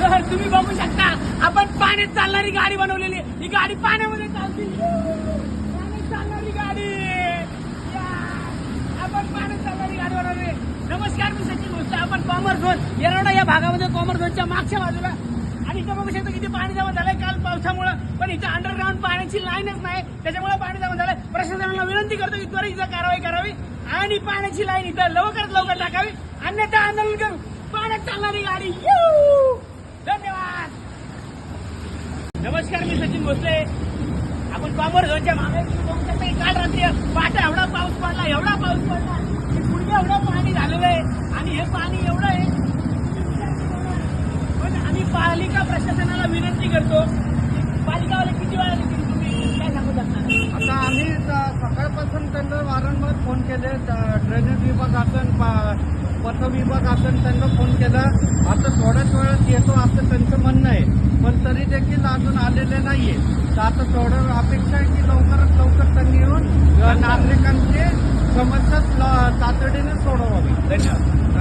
तुम्ही बघू शकता आपण पाण्यात चालणारी गाडी बनवलेली ही गाडी पाण्यामध्ये चालते. पाण्यात चालणारी गाडी. आपण पाण्यात चालणारी गाडी बनवली नमस्कार मी सचिन गोष्ट आपण कॉमर झोन येरवडा या भागामध्ये कॉमर झोनच्या मागच्या बाजूला. आणि इथं बघू शकता किती पाणी जमा झालंय. काल पावसामुळे पण इथं अंडरग्राऊंड पाण्याची लाईनच नाही. त्याच्यामुळे पाणी जमा झालंय. प्रशासनाला विनंती करतो की त्वरित इथं कारवाई करावी. आणि पाण्याची लाईन इथं लवकरात लवकर टाकावी. अन्यथा आंदोलन करू पाण्यात चालणारी गाडी यू! धन्यवाद नमस्कार मी सचिन भोसले. आपण कॉमर झोनच्या मागे बघू शकता की काल रात्री पाटा एवढा पाऊस पडला एवढा पाऊस पडला. की पुढे एवढं पाणी झालेलं आहे आणि हे पाणी एवढं आहे. पण आम्ही पालिका प्रशासनाला विनंती करतो पालिकावाले किती वेळा तुम्ही काय सांगू शकता? आता आम्ही सकाळपासून त्यांना वारंवार फोन केले. ड्रेनेज विभागातून पा- पथ विभागातून त्यांना फोन केला. आता थोड्याच वेळात येतो असं त्यांचं म्हणणं आहे. अजून आलेले नाहीये. तर आता थोडं अपेक्षा आहे की लवकरात लवकर त्यांनी येऊन नागरिकांची समस्या तातडीने सोडवावी. धन्यवाद.